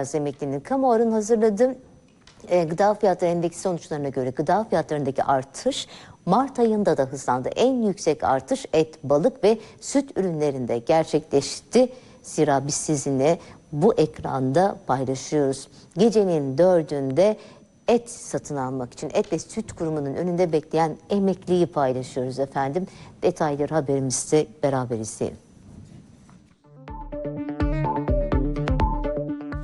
Emeklinin kamuoyunun hazırladığı e, gıda fiyatları endeksi sonuçlarına göre gıda fiyatlarındaki artış Mart ayında da hızlandı. En yüksek artış et, balık ve süt ürünlerinde gerçekleşti. Zira biz sizinle bu ekranda paylaşıyoruz. Gecenin dördünde et satın almak için et ve süt kurumunun önünde bekleyen emekliyi paylaşıyoruz efendim. Detayları haberimizde beraber izleyelim.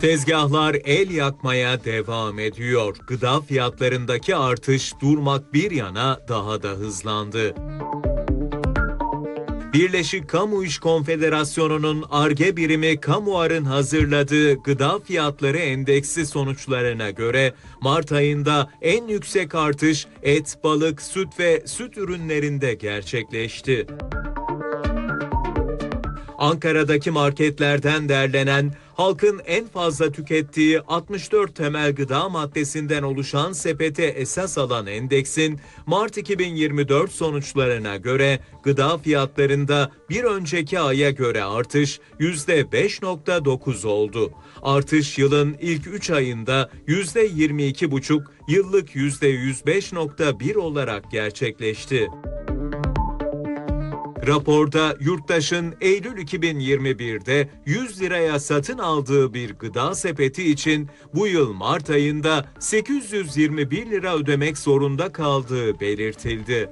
Tezgahlar el yakmaya devam ediyor. Gıda fiyatlarındaki artış durmak bir yana daha da hızlandı. Birleşik Kamu İş Konfederasyonu'nun ARGE birimi Kamuar'ın hazırladığı gıda fiyatları endeksi sonuçlarına göre Mart ayında en yüksek artış et, balık, süt ve süt ürünlerinde gerçekleşti. Ankara'daki marketlerden derlenen halkın en fazla tükettiği 64 temel gıda maddesinden oluşan sepete esas alan endeksin Mart 2024 sonuçlarına göre gıda fiyatlarında bir önceki aya göre artış %5.9 oldu. Artış yılın ilk 3 ayında %22,5, yıllık %105.1 olarak gerçekleşti. Raporda yurttaşın Eylül 2021'de 100 liraya satın aldığı bir gıda sepeti için bu yıl Mart ayında 821 lira ödemek zorunda kaldığı belirtildi.